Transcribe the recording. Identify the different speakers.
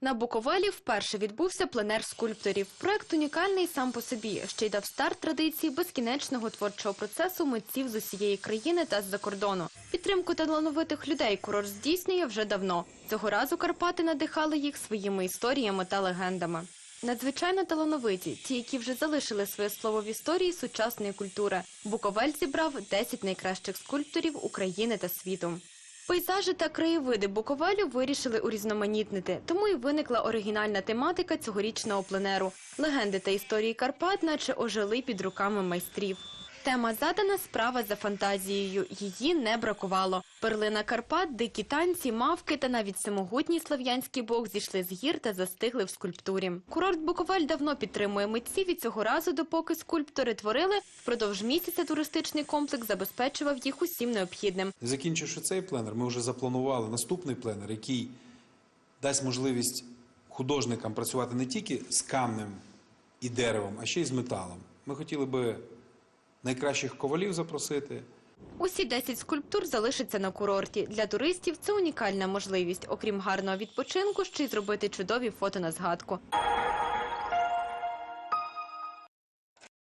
Speaker 1: На Буковелі вперше відбувся пленер скульпторів. Проект унікальний сам по собі, ще й дав старт традиції безкінечного творчого процесу митців з усієї країни та з-за кордону. Підтримку талановитих людей курорт здійснює вже давно. Цього разу Карпати надихали їх своїми історіями та легендами. Надзвичайно талановиті, ті, які вже залишили своє слово в історії сучасної культури. Буковель зібрав 10 найкращих скульпторів України та світу. Пейзажі та краєвиди Буковелю вирішили урізноманітнити, тому і виникла оригінальна тематика цьогорічного пленеру. Легенди та історії Карпат, наче ожили під руками майстрів. Тема задана справа за фантазією. Її не бракувало. Перлина Карпат, дикі танці, мавки та навіть всемогутній слав'янський бог зійшли з гір та застигли в скульптурі. Курорт Буковель давно підтримує митців і цього разу, допоки скульптори творили, впродовж місяця туристичний комплекс забезпечував їх усім необхідним.
Speaker 2: Закінчивши цей пленер, ми вже запланували наступний пленер, який дасть можливість художникам працювати не тільки з камнем і деревом, а ще й з металом. Ми хотіли би найкращих ковалів запросити.
Speaker 1: Усі 10 скульптур залишаться на курорті. Для туристів це унікальна можливість, окрім гарного відпочинку, ще й зробити чудові фото на згадку.